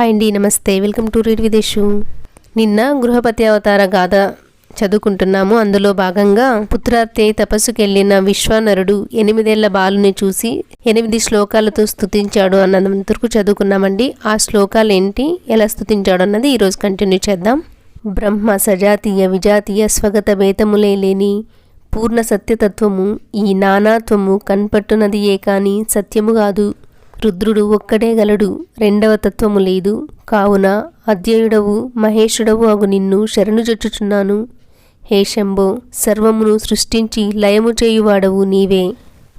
Hi అండి నమస్తే. Welcome to read విదేశు నిన్న గృహపతి అవతార గాథ చదువుకుంటున్నాము. అందులో భాగంగా పుత్రార్తె తపస్సుకెళ్ళిన విశ్వానరుడు ఎనిమిదేళ్ళ బాలుని చూసి ఎనిమిది శ్లోకాలతో స్థుతించాడు అన్నంతవరకు చదువుకున్నామండి. ఆ శ్లోకాలు ఏంటి ఎలా స్థుతించాడు అన్నది ఈరోజు కంటిన్యూ చేద్దాం. బ్రహ్మ సజాతీయ విజాతీయ స్వగత భేతములే లేని పూర్ణ సత్యతత్వము ఈ నానాత్వము కన్పట్టునది ఏ కాని సత్యము కాదు. రుద్రుడు ఒక్కడే గలడు. రెండవ తత్వము లేదు. కావున అద్యయుడవు మహేషుడవు అగు నిన్ను శరణు జొచ్చుచున్నాను. హే శంభో సర్వమును సృష్టించి లయము చేయువాడవు నీవే.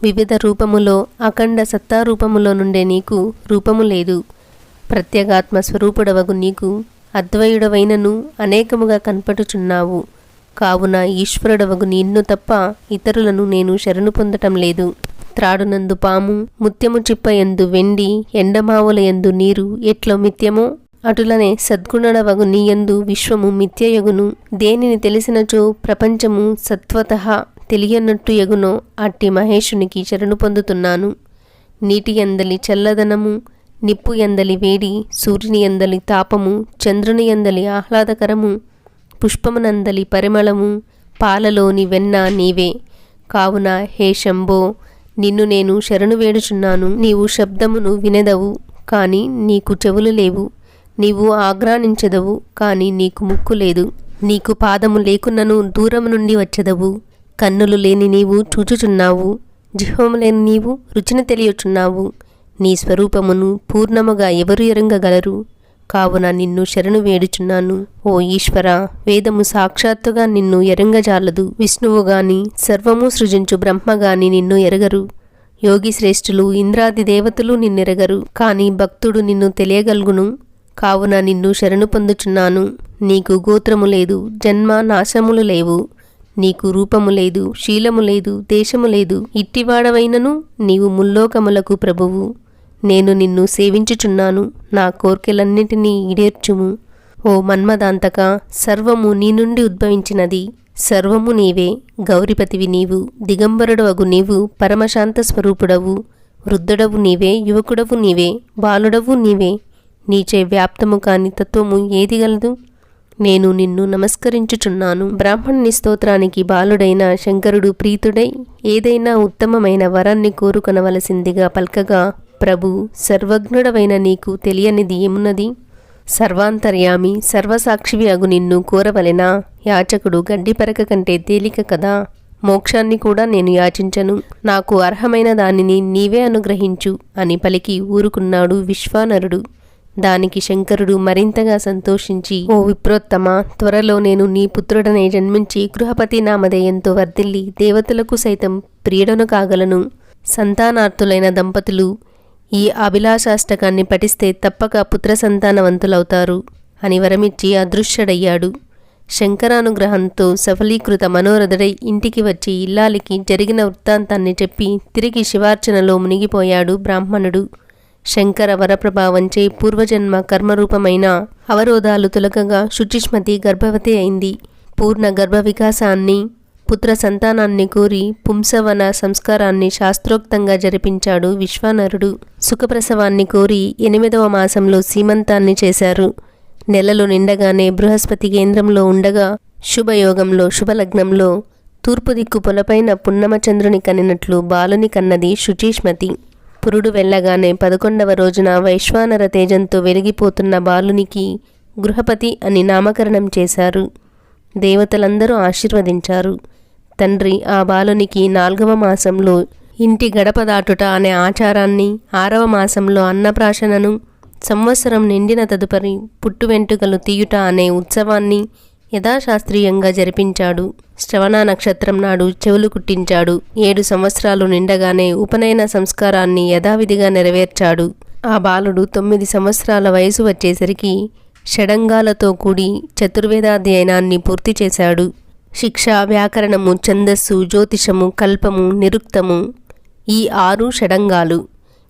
వివిధ రూపములో అఖండ సత్తారూపములో నుండే నీకు రూపము లేదు. ప్రత్యేగాత్మ స్వరూపుడవగు నీకు అద్వయుడవైనను అనేకముగా కనపడుచున్నావు కావున ఈశ్వరుడవగు నిన్ను తప్ప ఇతరులను నేను శరణు పొందటం లేదు. త్రాడునందు పాము ముత్యము చిప్ప ఎందు వెండి ఎండమావుల ఎందు నీరు ఎట్లో మిత్యమో అటులనే సద్గుణడవగు నీయందు విశ్వము మిథ్యయగును. దేనిని తెలిసినచో ప్రపంచము సత్వత తెలియనట్టు యగునో అట్టి మహేషునికి శరణు పొందుతున్నాను. నీటి ఎందలి చల్లదనము నిప్పు ఎందలి వేడి సూర్యుని ఎందలి తాపము చంద్రుని ఎందలి ఆహ్లాదకరము పుష్పమునందలి పరిమళము పాలలోని వెన్న నీవే. కావున హే శంభో నిన్ను నేను శరణు వేడుచున్నాను. నీవు శబ్దమును వినెదవు కానీ నీకు చెవులు లేవు. నీవు ఆగ్రానించదవు కానీ నీకు ముక్కు లేదు. నీకు పాదము లేకున్నను దూరము నుండి వచ్చెదవు. కన్నులు లేని నీవు చూచుచున్నావు. జిహ్వము లేని నీవు రుచిని తెలియచున్నావు. నీ స్వరూపమును పూర్ణముగా ఎవరు ఎరంగగలరు? కావున నిన్ను శరణు వేడుచున్నాను. ఓ ఈశ్వర వేదము సాక్షాత్తుగా నిన్ను ఎరంగజాలదు. విష్ణువు గాని సర్వము సృజించు బ్రహ్మగాని నిన్ను ఎరగరు. యోగి శ్రేష్ఠులు ఇంద్రాది దేవతలు నిన్నెరగరు. కాని భక్తుడు నిన్ను తెలియగలుగును. కావున నిన్ను శరణు పొందుచున్నాను. నీకు గోత్రము లేదు జన్మ నాశములు లేవు. నీకు రూపము లేదు శీలము లేదు దేశము లేదు. ఇట్టివాడవైనను నీవు ముల్లోకములకు ప్రభువు. నేను నిన్ను సేవించుచున్నాను. నా కోర్కెలన్నిటినీ ఈడేర్చుము. ఓ మన్మదాంతక సర్వము నీ నుండి ఉద్భవించినది. సర్వము నీవే. గౌరిపతివి నీవు. దిగంబరుడవగు నీవు. పరమశాంత స్వరూపుడవు. వృద్ధుడవు నీవే. యువకుడవు నీవే. బాలుడవు నీవే. నీచే వ్యాప్తము కాని తత్వము ఏది గలదు? నేను నిన్ను నమస్కరించుచున్నాను. బ్రాహ్మణుని స్తోత్రానికి బాలుడైన శంకరుడు ప్రీతుడై ఏదైనా ఉత్తమమైన వరాన్ని కోరుకొనవలసిందిగా పల్కగా ప్రభు సర్వజ్ఞుడవైన నీకు తెలియనిది ఏమున్నది? సర్వాంతర్యామి సర్వసాక్షివి అగు నిన్ను కోరవలెనా? యాచకుడు గడ్డిపరక కంటే తేలిక కదా? మోక్షాన్ని కూడా నేను యాచించను. నాకు అర్హమైన దానిని నీవే అనుగ్రహించు అని పలికి ఊరుకున్నాడు విశ్వానరుడు. దానికి శంకరుడు మరింతగా సంతోషించి ఓ విప్రోత్తమ త్వరలో నేను నీ పుత్రుడనే జన్మించి గృహపతి నామధేయంతో వర్ధిల్లి దేవతలకు సైతం ప్రియుడను కాగలను. సంతానార్థులైన దంపతులు ఈ అభిలాషాష్టకాన్ని పఠిస్తే తప్పక పుత్ర సంతానవంతులవుతారు అని వరమిచ్చి అదృశ్యుడయ్యాడు. శంకరానుగ్రహంతో సఫలీకృత మనోరథుడై ఇంటికి వచ్చి ఇల్లాలికి జరిగిన వృత్తాంతాన్ని చెప్పి తిరిగి శివార్చనలో మునిగిపోయాడు బ్రాహ్మణుడు. శంకర వరప్రభావంచే పూర్వజన్మ కర్మరూపమైన అవరోధాలు తొలగగా శుచిష్మతి గర్భవతి అయింది. పూర్ణ గర్భ వికాసాన్ని పుత్ర సంతానాన్ని కోరి పుంసవన సంస్కారాన్ని శాస్త్రోక్తంగా జరిపించాడు విశ్వానరుడు. సుఖప్రసవాన్ని కోరి ఎనిమిదవ మాసంలో సీమంతాన్ని చేశారు. నెలలు నిండగానే బృహస్పతి కేంద్రంలో ఉండగా శుభయోగంలో శుభలగ్నంలో తూర్పు దిక్కు పొలపైన పున్నమచంద్రుని కనినట్లు బాలుని కన్నది శుచీష్మతి. పురుడు వెళ్ళగానే పదకొండవ రోజున వైశ్వానర తేజంతో వెలిగిపోతున్న బాలునికి గృహపతి అని నామకరణం చేశారు. దేవతలందరూ ఆశీర్వదించారు. తండ్రి ఆ బాలునికి నాల్గవ మాసంలో ఇంటి గడప దాటుట అనే ఆచారాన్ని ఆరవ మాసంలో అన్నప్రాశనను సంవత్సరం నిండిన తదుపరి పుట్టు వెంట్రుకలు తీయుట అనే ఉత్సవాన్ని యథాశాస్త్రీయంగా జరిపించాడు. శ్రవణ నక్షత్రం నాడు చెవులు కుట్టించాడు. ఏడు సంవత్సరాలు నిండగానే ఉపనయన సంస్కారాన్ని యథావిధిగా నెరవేర్చాడు. ఆ బాలుడు తొమ్మిది సంవత్సరాల వయసు వచ్చేసరికి షడంగాలతో కూడి చతుర్వేదాధ్యయనాన్ని పూర్తి చేశాడు. శిక్ష వ్యాకరణము ఛందస్సు జ్యోతిషము కల్పము నిరుక్తము. ఈ ఆరు షడంగాలు.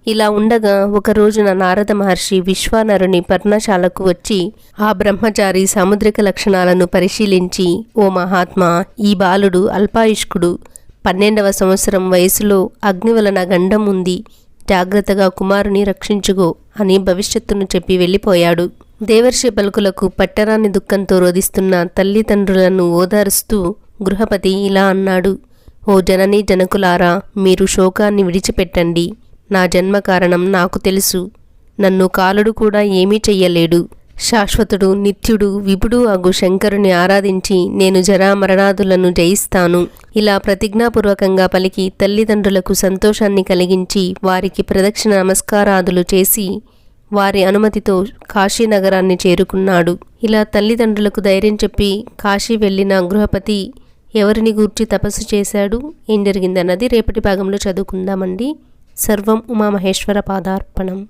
ఇలా ఉండగా ఒక రోజున నారద మహర్షి విశ్వానరుని పర్ణశాలకు వచ్చి ఆ బ్రహ్మచారి సాముద్రిక లక్షణాలను పరిశీలించి ఓ మహాత్మా ఈ బాలుడు అల్పాయుష్కుడు. పన్నెండవ సంవత్సరం వయసులో అగ్ని వలన గండం ఉంది. జాగ్రత్తగా కుమారుని రక్షించుకో అని భవిష్యత్తును చెప్పి వెళ్ళిపోయాడు. దేవర్షి పలుకులకు పట్టరాని దుఃఖంతో రోధిస్తున్న తల్లిదండ్రులను ఓదారుస్తూ గృహపతి ఇలా అన్నాడు ఓ జననీ జనకులారా మీరు శోకాన్ని విడిచిపెట్టండి. నా జన్మ కారణం నాకు తెలుసు. నన్ను కాలుడు కూడా ఏమీ చెయ్యలేడు. శాశ్వతుడు నిత్యుడు విపుడు అగు శంకరుని ఆరాధించి నేను జరామరణాదులను జయిస్తాను ఇలా ప్రతిజ్ఞాపూర్వకంగా పలికి తల్లిదండ్రులకు సంతోషాన్ని కలిగించి వారికి ప్రదక్షిణ నమస్కారాదులు చేసి వారి అనుమతితో కాశీ నగరాన్ని చేరుకున్నాడు. ఇలా తల్లిదండ్రులకు ధైర్యం చెప్పి కాశీ వెళ్ళిన గృహపతి ఎవరిని గూర్చి తపస్సు చేశాడు? ఏం జరిగిందన్నది రేపటి భాగంలో చదువుకుందామండి. సర్వం ఉమామహేశ్వర పాదార్పణం.